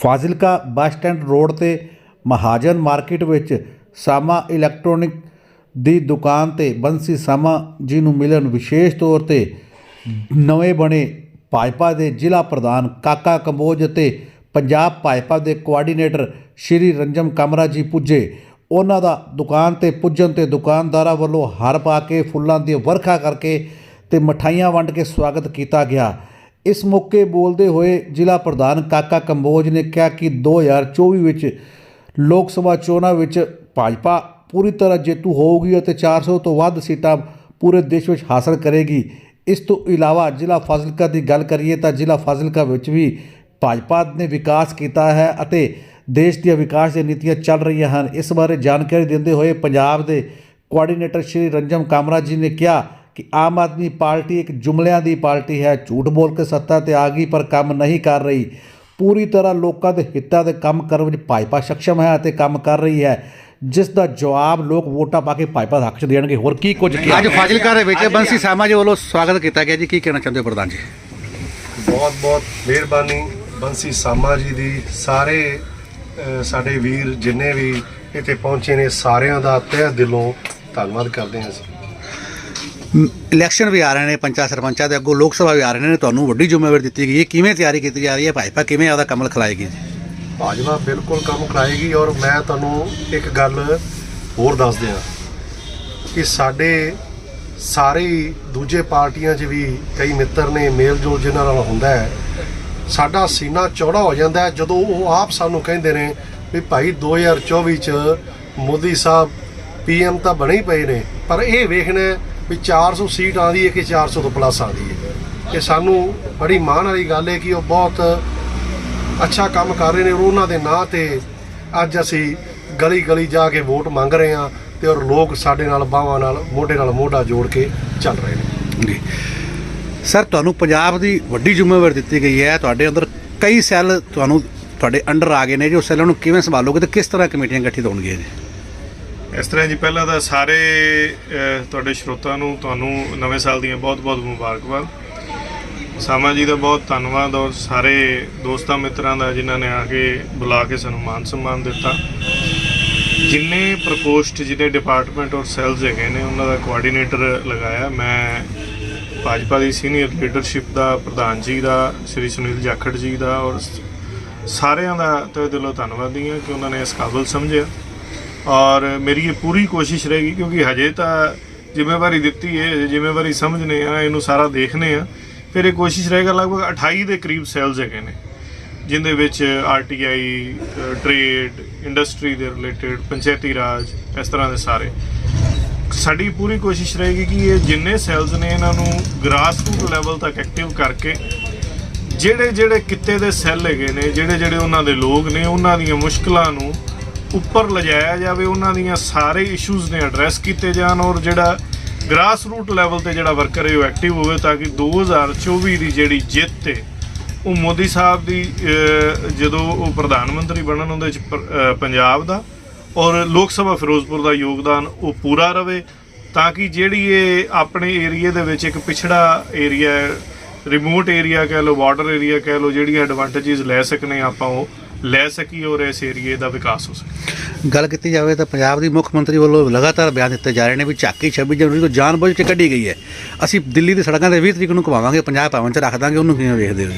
Fazilka bus stand road ਤੇ Mahajan market ਵਿੱਚ ਸਾਮਾ electronic ਦੀ ਦੁਕਾਨ ਤੇ ਬੰਸੀ ਸਾਮਾ ਜੀ ਨੂੰ ਮਿਲਣ ਵਿਸ਼ੇਸ਼ ਤੌਰ ਤੇ ਨਵੇਂ ਬਣੇ ਭਾਜਪਾ ਦੇ ਜ਼ਿਲ੍ਹਾ ਪ੍ਰਧਾਨ ਕਾਕਾ ਕੰਬੋਜ ਅਤੇ ਪੰਜਾਬ ਭਾਜਪਾ ਦੇ ਕੋਆਰਡੀਨੇਟਰ ਸ਼੍ਰੀ ਰੰਜਮ ਕਮਰਾ ਜੀ ਪੁੱਜੇ। ਉਹਨਾਂ ਦਾ ਦੁਕਾਨ ਤੇ ਪੁੱਜਣ ਤੇ ਦੁਕਾਨਦਾਰਾਂ ਵੱਲੋਂ ਹਰ ਪਾ ਕੇ ਫੁੱਲਾਂ ਦੀ ਵਰਖਾ ਕਰਕੇ ਤੇ ਮਠਾਈਆਂ ਵੰਡ ਕੇ ਸਵਾਗਤ ਕੀਤਾ ਗਿਆ। ਇਸ ਮੌਕੇ ਬੋਲਦੇ ਹੋਏ ਜ਼ਿਲ੍ਹਾ ਪ੍ਰਧਾਨ ਕਾਕਾ ਕੰਬੋਜ ਨੇ ਕਿਹਾ ਕਿ 2024 ਵਿੱਚ ਲੋਕ ਸਭਾ ਚੋਣਾਂ ਵਿੱਚ ਭਾਜਪਾ ਪੂਰੀ ਤਰ੍ਹਾਂ ਜੇਤੂ ਹੋਊਗੀ ਅਤੇ 400 ਤੋਂ ਵੱਧ ਸੀਟਾਂ ਪੂਰੇ ਦੇਸ਼ ਵਿੱਚ ਹਾਸਲ ਕਰੇਗੀ। ਇਸ ਤੋਂ ਇਲਾਵਾ ਜ਼ਿਲ੍ਹਾ ਫਾਜ਼ਿਲਕਾ ਦੀ ਗੱਲ ਕਰੀਏ ਤਾਂ ਜ਼ਿਲ੍ਹਾ ਫਾਜ਼ਿਲਕਾ ਵਿੱਚ ਵੀ ਭਾਜਪਾ ਨੇ ਵਿਕਾਸ ਕੀਤਾ ਹੈ ਅਤੇ ਦੇਸ਼ ਦੀਆਂ ਵਿਕਾਸ ਦੀਆਂ ਨੀਤੀਆਂ ਚੱਲ ਰਹੀਆਂ ਹਨ। ਇਸ ਬਾਰੇ ਜਾਣਕਾਰੀ ਦਿੰਦੇ ਹੋਏ ਪੰਜਾਬ ਦੇ ਕੋਆਰਡੀਨੇਟਰ ਸ਼੍ਰੀ ਰੰਜਮ ਕਾਮਰਾ ਜੀ ਨੇ ਕਿਹਾ ਕਿ ਆਮ ਆਦਮੀ ਪਾਰਟੀ ਇੱਕ ਜੁਮਲਿਆਂ ਦੀ ਪਾਰਟੀ ਹੈ ਝੂਠ ਬੋਲ ਕੇ ਸੱਤਾ ਤੇ ਆ ਗਈ ਪਰ ਕੰਮ ਨਹੀਂ ਕਰ ਰਹੀ। ਪੂਰੀ ਤਰ੍ਹਾਂ ਲੋਕਾਂ ਦੇ ਹਿੱਤਾਂ ਦੇ ਕੰਮ ਕਰਨ ਵਿੱਚ ਭਾਜਪਾ ਸક્ષਮ ਹੈ ਅਤੇ ਕੰਮ ਕਰ ਰਹੀ ਹੈ। ਜਿਸ ਦਾ ਜਵਾਬ ਲੋਕ ਵੋਟਾਂ ਪਾ ਕੇ ਭਾਜਪਾ ਦੇ ਹੱਕ 'ਚ ਦੇਣਗੇ। ਹੋਰ ਕੀ ਕੁਝ ਕਿਹਾ ਅੱਜ ਫਾਜ਼ਿਲਕਾ ਦੇ ਵਿੱਚ ਬੰਸੀ ਸਾਮਾ ਜੀ ਵੱਲੋਂ ਸਵਾਗਤ ਕੀਤਾ ਗਿਆ ਜੀ। ਕੀ ਕਹਿਣਾ ਚਾਹੁੰਦੇ ਹੋ ਪ੍ਰਧਾਨ ਜੀ? ਬਹੁਤ ਬਹੁਤ ਮਿਹਰਬਾਨੀ ਬੰਸੀ ਸਾਮਾ ਜੀ ਦੀ। ਸਾਰੇ ਸਾਡੇ ਵੀਰ ਜਿੰਨੇ ਵੀ ਇੱਥੇ ਪਹੁੰਚੇ ਨੇ ਸਾਰਿਆਂ ਦਾ ਤਹਿ ਦਿਲੋਂ ਧੰਨਵਾਦ ਕਰਦੇ ਹਾਂ ਅਸੀਂ। ਇਲੈਕਸ਼ਨ ਵੀ ਆ ਰਹੇ ਨੇ ਪੰਚਾਇਤ ਸਰਪੰਚਾਂ ਦੇ ਅੱਗੋਂ, ਲੋਕ ਸਭਾ ਵੀ ਆ ਰਹੇ ਨੇ, ਤੁਹਾਨੂੰ ਵੱਡੀ ਜ਼ਿੰਮੇਵਾਰੀ ਦਿੱਤੀ ਗਈ ਹੈ। ਕਿਵੇਂ ਤਿਆਰੀ ਕੀਤੀ ਜਾ ਰਹੀ ਹੈ? ਭਾਜਪਾ ਕਿਵੇਂ ਆਪਦਾ ਕਮਲ ਖਿਲਾਏਗੀ? ਜੀ ਭਾਜਪਾ ਬਿਲਕੁਲ ਕੰਮ ਕਰਾਏਗੀ ਔਰ ਮੈਂ ਤੁਹਾਨੂੰ ਇੱਕ ਗੱਲ ਹੋਰ ਦੱਸ ਦਿਆਂ ਕਿ ਸਾਡੇ ਸਾਰੇ ਦੂਜੇ ਪਾਰਟੀਆਂ 'ਚ ਵੀ ਕਈ ਮਿੱਤਰ ਨੇ ਮੇਲ ਜੋਲ ਜਿਹਨਾਂ ਨਾਲ ਹੁੰਦਾ ਹੈ। ਸਾਡਾ ਸੀਨਾ ਚੌੜਾ ਹੋ ਜਾਂਦਾ ਹੈ। ਜਦੋਂ ਉਹ ਆਪ ਸਾਨੂੰ ਕਹਿੰਦੇ ਨੇ ਵੀ ਭਾਈ 2024 ਚ ਮੋਦੀ ਸਾਹਿਬ ਪੀਐਮ ਤਾਂ ਬਣੇ ਹੀ ਪਏ ਨੇ, ਪਰ ਇਹ ਵੇਖਣਾ ਵੀ 400 ਸੀਟ ਆਂਦੀ ਹੈ ਕਿ 400 ਤੋਂ ਪਲੱਸ ਆਂਦੀ ਹੈ। ਇਹ ਸਾਨੂੰ ਬੜੀ ਮਾਣ ਵਾਲੀ ਗੱਲ ਹੈ ਕਿ ਉਹ ਬਹੁਤ ਅੱਛਾ ਕੰਮ ਕਰ ਰਹੇ ਨੇ ਔਰ ਉਹਨਾਂ ਦੇ ਨਾਂ ਤੇ ਅੱਜ ਅਸੀਂ ਗਲੀ ਗਲੀ ਜਾ ਕੇ ਵੋਟ ਮੰਗ ਰਹੇ ਹਾਂ ਤੇ ਔਰ ਲੋਕ ਸਾਡੇ ਨਾਲ ਬਾਹਾਂ ਨਾਲ, ਮੋਢੇ ਨਾਲ ਮੋਢਾ ਜੋੜ ਕੇ ਚੱਲ ਰਹੇ ਨੇ। ਜੀ। ਸਰ, ਤੁਹਾਨੂੰ ਪੰਜਾਬ ਦੀ ਵੱਡੀ ਜ਼ਿੰਮੇਵਾਰੀ ਦਿੱਤੀ ਗਈ ਹੈ। ਤੁਹਾਡੇ ਅੰਦਰ ਕਈ ਸੈੱਲ ਤੁਹਾਨੂੰ ਤੁਹਾਡੇ ਅੰਡਰ ਆ ਗਏ ਨੇ। ਜੋ ਸੈੱਲਾਂ ਨੂੰ ਕਿਵੇਂ ਸੰਭਾਲੋਗੇ ਤੇ ਕਿਸ ਤਰ੍ਹਾਂ ਕਮੇਟੀਆਂ ਗਠਿਤ ਹੋਣਗੀਆਂ ਜੀ? ਇਸ ਤਰ੍ਹਾਂ ਜੀ, ਪਹਿਲਾਂ ਤਾਂ ਸਾਰੇ ਤੁਹਾਡੇ ਸਰੋਤਾਂ ਨੂੰ ਤੁਹਾਨੂੰ ਨਵੇਂ ਸਾਲ ਦੀਆਂ ਬਹੁਤ-ਬਹੁਤ ਮੁਬਾਰਕਬਾਦ। ਸਾਮਾ ਜੀ ਦਾ ਬਹੁਤ ਧੰਨਵਾਦ ਔਰ ਸਾਰੇ ਦੋਸਤਾਂ ਮਿੱਤਰਾਂ ਦਾ ਜਿਨ੍ਹਾਂ ਨੇ ਆ ਕੇ ਬੁਲਾ ਕੇ ਸਾਨੂੰ ਮਾਨ ਸਨਮਾਨ ਦਿੱਤਾ। ਜਿੰਨੇ ਪ੍ਰਕੋਸ਼ਟ ਜਿਹਦੇ ਡਿਪਾਰਟਮੈਂਟ ਔਰ ਸੈਲਸ ਹੈਗੇ ਨੇ, ਉਹਨਾਂ ਦਾ ਕੋਆਰਡੀਨੇਟਰ ਲਗਾਇਆ। ਮੈਂ ਭਾਜਪਾ ਦੀ ਸੀਨੀਅਰ ਲੀਡਰਸ਼ਿਪ ਦਾ, ਪ੍ਰਧਾਨ ਜੀ ਦਾ, ਸ਼੍ਰੀ ਸੁਨੀਲ ਜਾਖੜ ਜੀ ਦਾ ਔਰ ਸਾਰਿਆਂ ਦਾ ਤਹਿ ਦਿਲੋਂ ਧੰਨਵਾਦੀ ਹਾਂ ਕਿ ਉਹਨਾਂ ਨੇ ਇਸ ਕਾਬਲ ਸਮਝਿਆ। ਔਰ ਮੇਰੀ ਇਹ ਪੂਰੀ ਕੋਸ਼ਿਸ਼ ਰਹੇਗੀ ਕਿਉਂਕਿ ਹਜੇ ਤਾਂ ਜ਼ਿੰਮੇਵਾਰੀ ਦਿੱਤੀ ਹੈ ਜ਼ਿੰਮੇਵਾਰੀ ਸਮਝਨੇ ਆ, ਇਹਨੂੰ ਸਾਰਾ ਦੇਖਨੇ ਆ। ਫਿਰ ਇਹ ਕੋਸ਼ਿਸ਼ ਰਹੇਗਾ ਲਗਭਗ 28 ਦੇ ਕਰੀਬ ਸੈਲਸ ਹੈਗੇ ਨੇ, ਜਿੰਦੇ ਵਿੱਚ ਆਰਟੀਆਈ ਟ੍ਰੇਡ, ਇੰਡਸਟਰੀ ਦੇ ਰਿਲੇਟਡ, ਪੰਚਾਇਤੀ ਰਾਜ, ਇਸ ਤਰ੍ਹਾਂ ਦੇ ਸਾਰੇ। ਸਾਡੀ ਪੂਰੀ ਕੋਸ਼ਿਸ਼ ਰਹੇਗੀ ਕਿ ਇਹ ਜਿੰਨੇ ਸੈਲਸ ਨੇ ਇਹਨਾਂ ਨੂੰ ਗ੍ਰਾਸਰੂਟ ਲੈਵਲ ਤੱਕ ਐਕਟਿਵ ਕਰਕੇ ਜਿਹੜੇ ਜਿਹੜੇ ਕਿੱਤੇ ਦੇ ਸੈੱਲ ਹੈਗੇ ਨੇ ਜਿਹੜੇ ਜਿਹੜੇ ਉਹਨਾਂ ਦੇ ਲੋਕ ਨੇ, ਉਹਨਾਂ ਦੀਆਂ ਮੁਸ਼ਕਲਾਂ ਨੂੰ ਉੱਪਰ ਲਿਜਾਇਆ ਜਾਵੇ, ਉਹਨਾਂ ਦੀਆਂ ਸਾਰੇ ਇਸ਼ੂਜ਼ ਨੇ ਐਡਰੈਸ ਕੀਤੇ ਜਾਣ ਔਰ ਜਿਹੜਾ ਗ੍ਰਾਸ ਰੂਟ ਲੈਵਲ ਤੇ ਜਿਹੜਾ ਵਰਕਰ ਹੈ, ਉਹ ਐਕਟਿਵ ਹੋਵੇ ਤਾਂ ਕਿ 2024 ਦੀ ਜਿਹੜੀ ਜਿੱਤ ਹੈ ਉਹ ਮੋਦੀ ਸਾਹਿਬ ਦੀ ਜਦੋਂ ਉਹ ਪ੍ਰਧਾਨ ਮੰਤਰੀ ਬਣਨ, ਉਹਦੇ ਚ ਪੰਜਾਬ ਦਾ ਔਰ ਲੋਕ ਸਭਾ ਫਿਰੋਜ਼ਪੁਰ ਦਾ ਯੋਗਦਾਨ ਉਹ ਪੂਰਾ ਰਵੇ ਤਾਂ ਕਿ ਜਿਹੜੀ ਇਹ ਆਪਣੇ ਏਰੀਆ ਦੇ ਵਿੱਚ ਇੱਕ ਪਿਛੜਾ ਏਰੀਆ ਰਿਮੋਟ ਏਰੀਆ ਕਹਿ ਲਓ ਬਾਰਡਰ ਏਰੀਆ ਕਹਿ ਲਓ, ਜਿਹੜੀਆਂ ਐਡਵਾਂਟੇਜਸ ਲੈ ਸਕਨੇ ਆਪਾਂ ਉਹ ਲੈ ਸਕੀ ਔਰ ਇਸ ਏਰੀਏ ਦਾ ਵਿਕਾਸ ਹੋ ਸਕੇ। ਗੱਲ ਕੀਤੀ ਜਾਵੇ ਤਾਂ ਪੰਜਾਬ ਦੀ ਮੁੱਖ ਮੰਤਰੀ ਵੱਲੋਂ ਲਗਾਤਾਰ ਬਿਆਨ ਦਿੱਤੇ ਜਾ ਰਹੇ ਨੇ ਵੀ ਝਾਕੀ 26 ਜਨਵਰੀ ਤੋਂ ਜਾਣਬੁੱਝ ਕੇ ਕੱਢੀ ਗਈ ਹੈ। ਅਸੀਂ ਦਿੱਲੀ ਦੀ ਸੜਕਾਂ ਤੇ 20 ਤਰੀਕ ਨੂੰ ਘੁਮਾਵਾਂਗੇ ਪੰਜਾਬ ਭਵਨ 'ਚ ਰੱਖ ਦਾਂਗੇ ਉਹਨੂੰ ਕਿਵੇਂ ਵੇਖਦੇ ਹੋ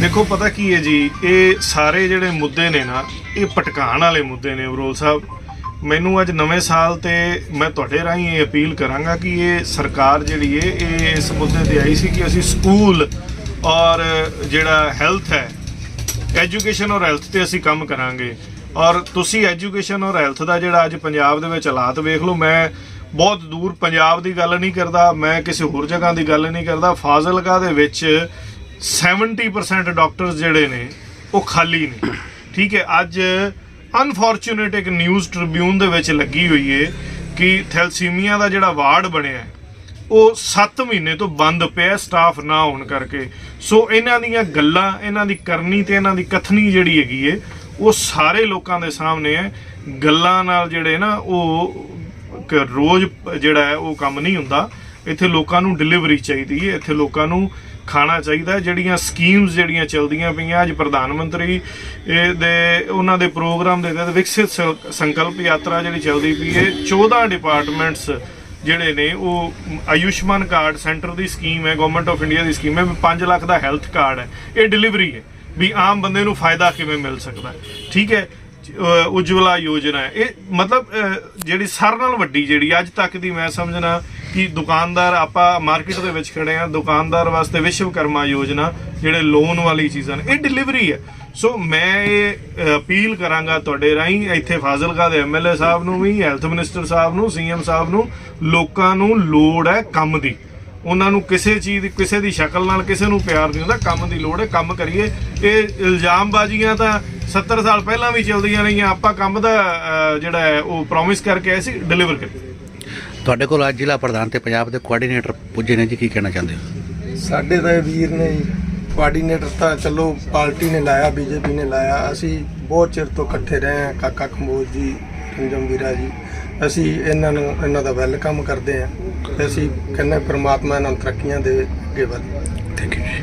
ਦੇਖੋ ਪਤਾ ਕੀ ਹੈ ਜੀ ਇਹ ਸਾਰੇ ਜਿਹੜੇ ਮੁੱਦੇ ਨੇ ਨਾ ਇਹ ਪਟਕਾਣ ਵਾਲੇ ਮੁੱਦੇ ਨੇ ਅਬਰੋਲ ਸਾਹਿਬ। ਮੈਨੂੰ ਅੱਜ ਨਵੇਂ ਸਾਲ ਤੇ ਮੈਂ ਤੁਹਾਡੇ ਰਾਹੀਂ ਇਹ ਅਪੀਲ ਕਰਾਂਗਾ ਕਿ ਇਹ ਸਰਕਾਰ ਜਿਹੜੀ ਹੈ ਇਹ ਇਸ ਮੁੱਦੇ ਤੇ ਆਈ ਸੀ ਕਿ ਅਸੀਂ ਸਕੂਲ ਔਰ ਜਿਹੜਾ ਹੈਲਥ ਹੈ ਐਜੂਕੇਸ਼ਨ ਔਰ ਹੈਲਥ ਤੇ ਅਸੀਂ ਕੰਮ ਕਰਾਂਗੇ। ਔਰ ਤੁਸੀਂ ਐਜੂਕੇਸ਼ਨ ਔਰ ਹੈਲਥ ਦਾ ਜਿਹੜਾ ਅੱਜ ਪੰਜਾਬ ਦੇ ਵਿੱਚ ਹਾਲਾਤ ਵੇਖ ਲਓ, ਮੈਂ ਬਹੁਤ ਦੂਰ ਪੰਜਾਬ ਦੀ ਗੱਲ ਨਹੀਂ ਕਰਦਾ, ਮੈਂ ਕਿਸੇ ਹੋਰ ਜਗ੍ਹਾ ਦੀ ਗੱਲ ਨਹੀਂ ਕਰਦਾ। ਫਾਜ਼ਿਲਕਾ ਦੇ ਵਿੱਚ 70% ਡਾਕਟਰਸ ਜਿਹੜੇ ਨੇ, ਉਹ ਖਾਲੀ ਨੇ। ਠੀਕ ਹੈ, ਅੱਜ ਅਨਫੋਰਚੂਨੇਟ ਇੱਕ ਨਿਊਜ਼ ਟ੍ਰਿਬਿਊਨ ਦੇ ਵਿੱਚ ਲੱਗੀ ਹੋਈ ਹੈ ਕਿ ਥੈਲਸੀਮੀਆ ਦਾ ਜਿਹੜਾ ਵਾਰਡ ਬਣਿਆ ਹੈ ਉਹ 7 ਮਹੀਨੇ ਤੋਂ ਬੰਦ ਪਿਆ ਸਟਾਫ ਨਾ ਹੋਣ ਕਰਕੇ। ਸੋ ਇਹਨਾਂ ਦੀਆਂ ਗੱਲਾਂ, ਇਹਨਾਂ ਦੀ ਕਰਨੀ ਤੇ ਇਹਨਾਂ ਦੀ ਕਥਨੀ ਜਿਹੜੀ ਹੈਗੀ ਏ, ਉਹ ਸਾਰੇ ਲੋਕਾਂ ਦੇ ਸਾਹਮਣੇ ਹੈ। ਗੱਲਾਂ ਨਾਲ ਜਿਹੜੇ ਨਾ, ਉਹ ਰੋਜ਼ ਜਿਹੜਾ ਹੈ, ਉਹ ਕੰਮ ਨਹੀਂ ਹੁੰਦਾ। ਇੱਥੇ ਲੋਕਾਂ ਨੂੰ ਡਿਲੀਵਰੀ ਚਾਹੀਦੀ ਹੈ ਇੱਥੇ ਲੋਕਾਂ ਨੂੰ ਖਾਣਾ ਚਾਹੀਦਾ ਜਿਹੜੀਆਂ ਸਕੀਮਸ ਜਿਹੜੀਆਂ ਚੱਲਦੀਆਂ ਪਈਆਂ, ਅੱਜ ਪ੍ਰਧਾਨ ਮੰਤਰੀ ਦੇ, ਉਹਨਾਂ ਦੇ ਪ੍ਰੋਗਰਾਮ ਦੇ ਤਹਿਤ ਵਿਕਸਿਤ ਸੰ- ਸੰਕਲਪ ਯਾਤਰਾ ਜਿਹੜੀ ਚੱਲਦੀ ਪਈ ਹੈ 14 ਡਿਪਾਰਟਮੈਂਟਸ ਜਿਹੜੇ ਨੇ, ਉਹ ਆਯੁਸ਼ਮਾਨ ਕਾਰਡ ਸੈਂਟਰ ਦੀ ਸਕੀਮ ਹੈ ਗਵਰਨਮੈਂਟ ਆਫ ਇੰਡੀਆ ਦੀ ਸਕੀਮ ਹੈ, ਵੀ 5 ਲੱਖ ਦਾ ਹੈਲਥ ਕਾਰਡ ਹੈ। ਇਹ ਡਿਲੀਵਰੀ ਹੈ, ਵੀ ਆਮ ਬੰਦੇ ਨੂੰ ਫਾਇਦਾ ਕਿਵੇਂ ਮਿਲ ਸਕਦਾ ਠੀਕ ਹੈ ਉਜਵਲਾ ਯੋਜਨਾ ਇਹ ਮਤਲਬ ਜਿਹੜੀ ਸਾਰਿਆਂ ਨਾਲ ਵੱਡੀ ਜਿਹੜੀ ਅੱਜ ਤੱਕ ਦੀ ਮੈਂ ਸਮਝਣਾ ਕਿ ਦੁਕਾਨਦਾਰ, ਆਪਾਂ ਮਾਰਕੀਟ ਦੇ ਵਿੱਚ ਖੜੇ ਆ ਦੁਕਾਨਦਾਰ ਵਾਸਤੇ ਵਿਸ਼ਵਕਰਮਾ ਯੋਜਨਾ, ਜਿਹੜੇ ਲੋਨ ਵਾਲੀ ਚੀਜ਼ਾਂ ਨੇ, ਇਹ ਡਿਲੀਵਰੀ ਹੈ। ਸੋ ਮੈਂ ਇਹ ਅਪੀਲ ਕਰਾਂਗਾ ਤੁਹਾਡੇ ਰਾਹੀਂ, ਇੱਥੇ ਫਾਜ਼ਿਲਕਾ ਦੇ ਐਮਐਲਏ ਸਾਹਿਬ ਨੂੰ ਵੀ ਹੈਲਥ ਮਿਨਿਸਟਰ ਸਾਹਿਬ ਨੂੰ ਸੀਐਮ ਸਾਹਿਬ ਨੂੰ, ਲੋਕਾਂ ਨੂੰ ਲੋੜ ਹੈ ਕੰਮ ਦੀ। ਉਹਨਾਂ ਨੂੰ ਕਿਸੇ ਚੀਜ਼ ਦੀ ਕਿਸੇ ਦੀ ਸ਼ਕਲ ਨਾਲ ਕਿਸੇ ਨੂੰ ਪਿਆਰ ਨਹੀਂ ਹੁੰਦਾ, ਕੰਮ ਦੀ ਲੋੜ ਹੈ, ਕੰਮ ਕਰੀਏ। ਇਹ ਇਲਜ਼ਾਮਬਾਜ਼ੀਆਂ ਤਾਂ 70 ਸਾਲ ਪਹਿਲਾਂ ਵੀ ਚੱਲਦੀਆਂ ਰਹੀਆਂ, ਆਪਾਂ ਕੰਮ ਦਾ ਜਿਹੜਾ ਹੈ, ਉਹ ਪ੍ਰੋਮਿਸ ਕਰਕੇ ਆਏ ਸੀ ਡਿਲੀਵਰ ਕਰੀਏ। ਤੁਹਾਡੇ ਕੋਲ ਅੱਜ ਜ਼ਿਲ੍ਹਾ ਪ੍ਰਧਾਨ ਤੇ ਪੰਜਾਬ ਦੇ ਕੋਆਰਡੀਨੇਟਰ ਪੁੱਜੇ ਨੇ ਜੀ ਕੀ ਕਹਿਣਾ ਚਾਹੁੰਦੇ ਹੋ? ਸਾਡੇ ਤਾਂ ਇਹ ਵੀਰ ਨੇ ਜੀ, ਕੋਆਰਡੀਨੇਟਰ ਤਾਂ ਚਲੋ ਪਾਰਟੀ ਨੇ ਲਾਇਆ ਬੀਜੇਪੀ ਨੇ ਲਾਇਆ। ਅਸੀਂ ਬਹੁਤ ਚਿਰ ਤੋਂ ਇਕੱਠੇ ਰਹੇ ਹਾਂ ਕਾਕਾ ਕੰਬੋਜ ਜੀ ਰੰਜਮ ਵੀਰਾ ਜੀ। ਅਸੀਂ ਇਹਨਾਂ ਨੂੰ ਇਹਨਾਂ ਦਾ ਵੈਲਕਮ ਕਰਦੇ ਹਾਂ। ਤੇ ਅਸੀਂ ਕਹਿੰਦੇ ਪ੍ਰਮਾਤਮਾ ਇਹਨਾਂ ਨੂੰ ਤਰੱਕੀਆਂ ਦੇਵੇ ਅੱਗੇ ਵਧੇ। Thank you ji.